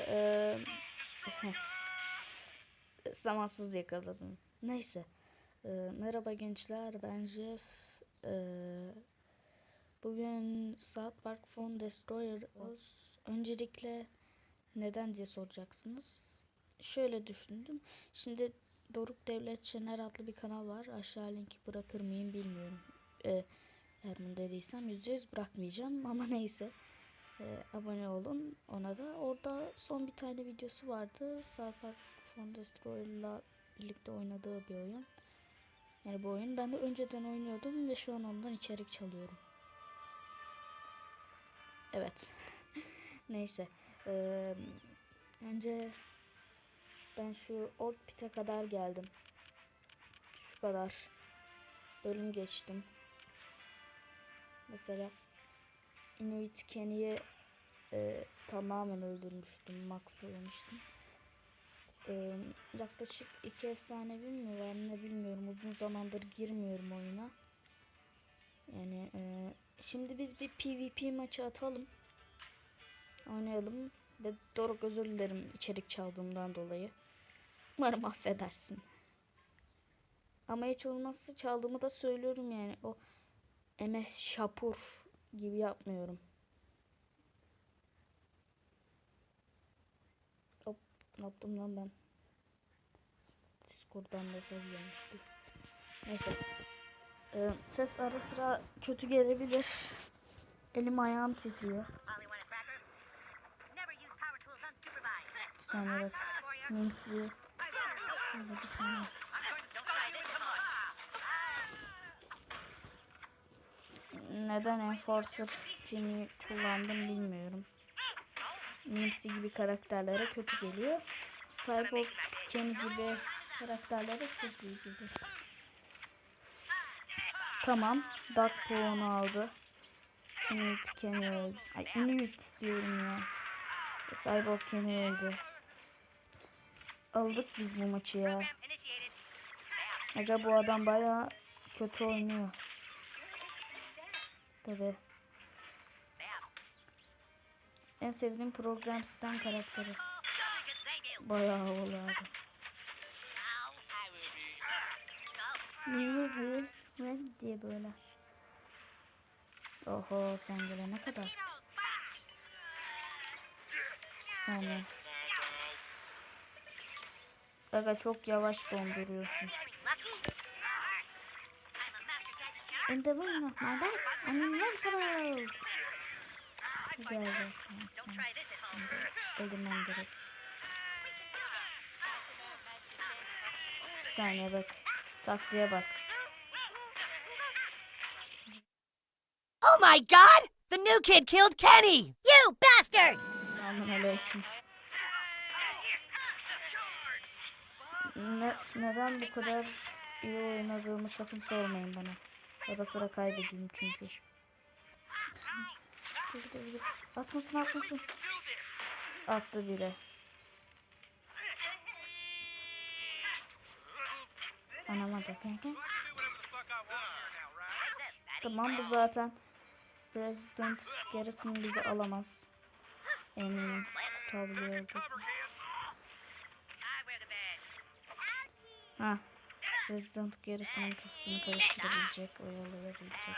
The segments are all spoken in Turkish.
Ee, zamansız yakaladım. Neyse. Ee, merhaba gençler ben Jeff. Ee, bugün South Park Phone Destroyer. Öncelikle neden diye soracaksınız. Şöyle düşündüm. Şimdi Doruk Devlet Şener adlı bir kanal var. Aşağı linki bırakır mıyım bilmiyorum. Ee, eğer bunu dediysem %100 bırakmayacağım ama neyse. Ee, abone olun ona da. Orada son bir tane videosu vardı. Park Phone Destroyer'la birlikte oynadığı bir oyun. Yani bu oyun ben de önceden oynuyordum ve şu an ondan içerik çalıyorum. Evet. Neyse. Ee, önce ben şu Ork Pit'e kadar geldim. Şu kadar bölüm geçtim. Mesela Inuit Kenny'i e, tamamen öldürmüştüm. Maxlamıştım. E, yaklaşık iki efsanevi mi var ne bilmiyorum. Uzun zamandır girmiyorum oyuna. Yani e, şimdi biz bir PvP maçı atalım. Oynayalım. Ve Doruk özür dilerim içerik çaldığımdan dolayı. Umarım affedersin. Ama hiç olmazsa çaldığımı da söylüyorum yani. O MS Şapur gibi yapmıyorum. Hop ne yaptım lan ben? Discord'dan mesaj gelmişti. Neyse. Ee, ses ara sıra kötü gelebilir. Elim ayağım titriyor. Only one at Cracker. Never Neden Enforcer Team'i kullandım bilmiyorum. Nixie gibi karakterlere kötü geliyor. Cyborg Kenny gibi karakterlere çok iyi geliyor. Tamam. Dark puanı aldı. Inuit Kenny öldü. Ay Inuit diyorum ya. Cyborg Kenny öldü. Aldık biz bu maçı ya. Aga bu adam baya kötü oynuyor. Tabi. En sevdiğim program sistem karakteri. Bayağı havalı abi. Niye hayır ne diye böyle. Oho sen gelene kadar. Saniye. Aga çok yavaş donduruyorsun. My back, I'm invincible. Güzel güzel. Don't try this at home. Öldürmem gerek. Bir saniye bak. Taktiğe bak. Oh my god! The new kid killed Kenny! You bastard! Aman aleyküm. Ne, neden bu kadar iyi oynadığımı sakın sormayın bana. Ara sıra kaybedeyim çünkü. Atmasın atmasın. Attı bile. Anama da. Tamam bu zaten. President gerisini bizi alamaz. Eminim. Badge. Ha. President gerisinin kafasını karıştırabilecek, oyalayabilecek.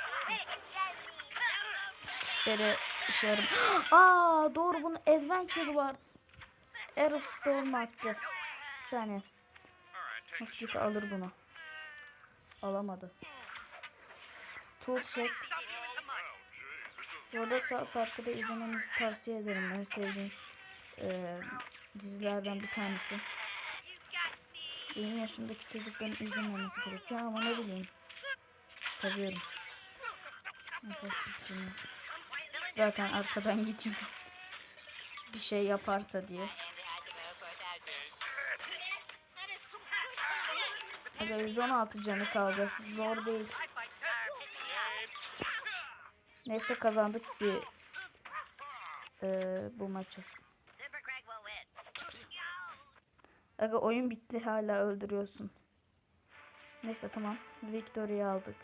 Böyle işe yaram. Aa doğru bunun adventure var. Arrow Storm attı. Bir saniye. Moskito alır bunu. Alamadı. Tool check. Bu arada Park'ı da izlemenizi tavsiye ederim. En sevdiğim eee, dizilerden bir tanesi. Benim yaşımdaki çocukların izlememesi gerekiyor ama ne bileyim. Seviyorum. Zaten arkadan gideyim. Bir şey yaparsa diye. Aga 116 canı kaldı. Zor değil. Neyse kazandık bir eee, bu maçı. Aga oyun bitti hala öldürüyorsun. Neyse tamam. Victory'yi aldık.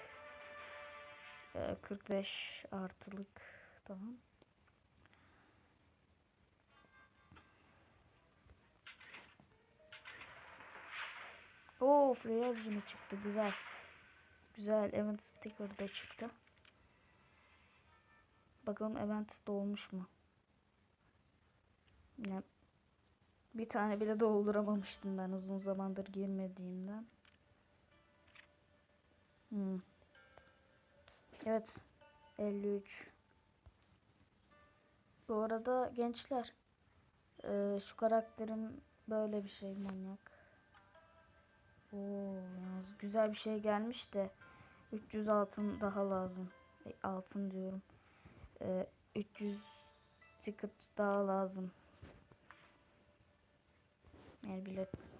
Ee, 45 artılık. Tamam. Oo Flare Jimmy çıktı. Güzel. Güzel. Event Sticker da çıktı. Bakalım event dolmuş mu? Ne? Bir tane bile dolduramamıştım ben uzun zamandır girmediğimden. Hmm. Evet. 53. Bu arada gençler eee, şu karakterim böyle bir şey manyak. Oo, güzel bir şey gelmiş de 300 altın daha lazım. E, altın diyorum. Eee, 300 ticket daha lazım. El bilet.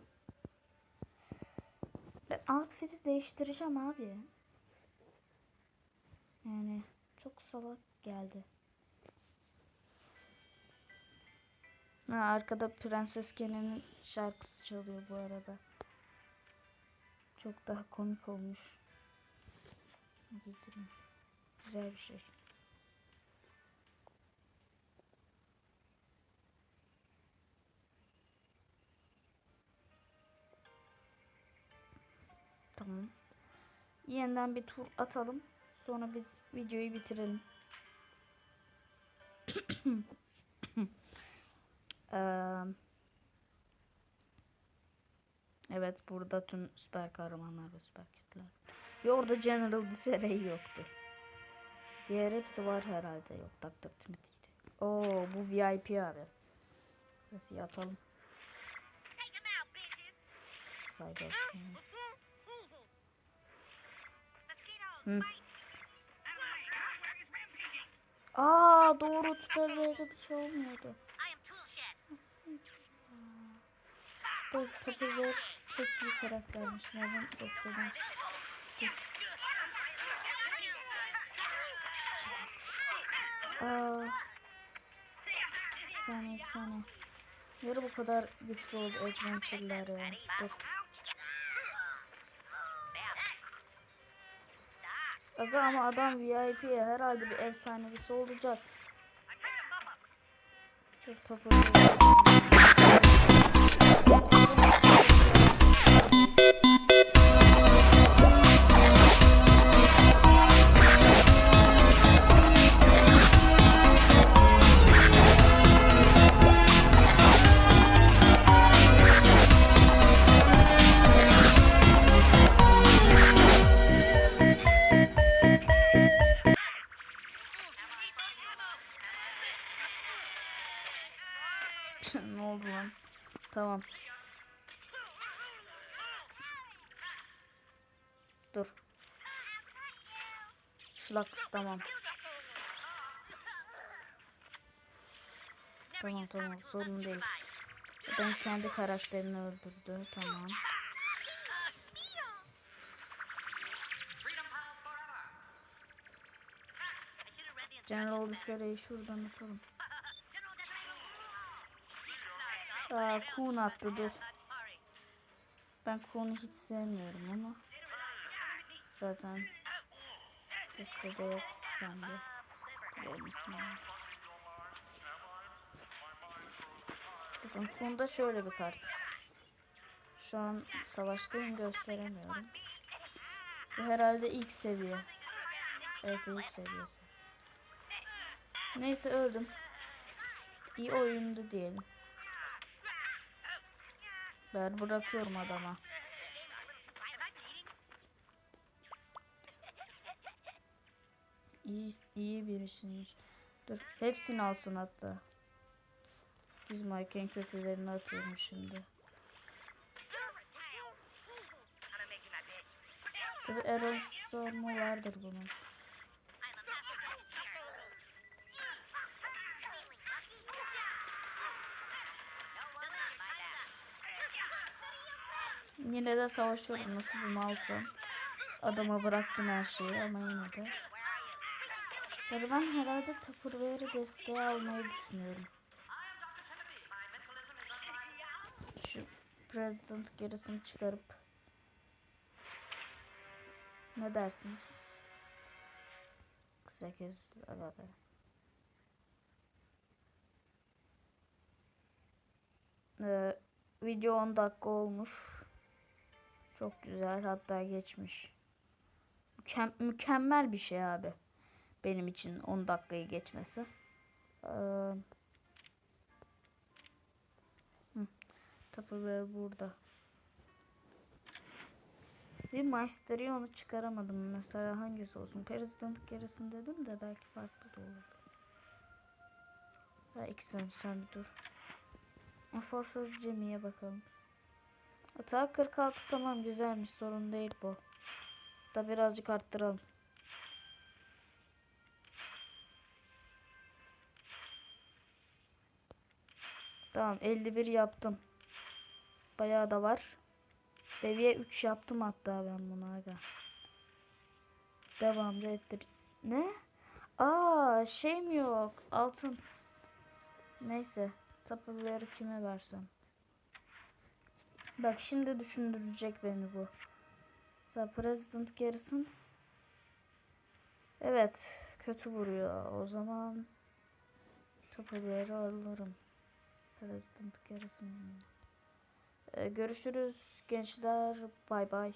Ben outfit'i değiştireceğim abi. Yani çok salak geldi. Ha, arkada Prenses Kenan'ın şarkısı çalıyor bu arada. Çok daha komik olmuş. Güzel bir şey. Tamam. Yeniden bir tur atalım. Sonra biz videoyu bitirelim. Evet burada tüm süper kahramanlar ve süper kötüler. Ve orada General Disarray yoktu. Diğer hepsi var herhalde. Yok Dr. Timothy'de. Oo bu VIP abi. Nasıl yatalım? Cyber. Hı. Aa doğru süperlerde bir şey olmuyordu. Bu Tupperware çok iyi karaktermiş. Neden göstereyim. Aa. Bir saniye bir saniye. Yarı bu kadar güçlü oldu Adventure'lar. Dur. Aga ama adam VIP'ye herhalde bir efsanevisi olacak. Dur Tupperware. Tamam. Dur. Şlaks tamam. Tamam tamam sorun değil. Ben kendi karakterini öldürdü tamam. General Disaray'ı şuradan atalım. Aa, Kuhn attı dur. Ben Kuhn'u hiç sevmiyorum ama. Zaten listede yok bende. İsmini. Bakın Kuhn'da şöyle bir kart. Şu an savaştayım gösteremiyorum. Bu herhalde ilk seviye. Evet ilk seviyesi. Neyse öldüm. İyi oyundu diyelim. Ben bırakıyorum adama. İyi, iyi birisiymiş. Dur hepsini alsın hatta. Biz Mike'ın kötülerini atıyorum şimdi. Errol Storm'u vardır bunun. Yine de savaşıyorum nasıl bir malsam. Adama bıraktım her şeyi ama yine de. Yani ben herhalde Tupperware'i desteğe almayı düşünüyorum. Şu President gerisini çıkarıp. Ne dersiniz? 8 evet. Ee, video 10 dakika olmuş. Çok güzel hatta geçmiş. Mükem- mükemmel bir şey abi. Benim için 10 dakikayı geçmesi. Ee, Tupperware burada. Bir Mastery onu çıkaramadım. Mesela hangisi olsun? President gerisini dedim de belki farklı da olur. Ha ikisini sen dur. Eforsuz Jimmy'ye bakalım. Hata 46 tamam güzelmiş sorun değil bu. Da birazcık arttıralım. Tamam 51 yaptım. Bayağı da var. Seviye 3 yaptım hatta ben bunu aga. Devam ettir. Ne? Aa şey mi yok? Altın. Neyse. Tupperware'ı kime versem? Bak şimdi düşündürecek beni bu. Mesela President Garrison. Evet. Kötü vuruyor. O zaman Tupperware'ı alırım. President Garrison. Ee, görüşürüz gençler. Bay bay.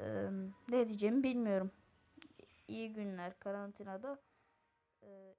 Ee, ne diyeceğimi bilmiyorum. İyi günler karantinada. Ee,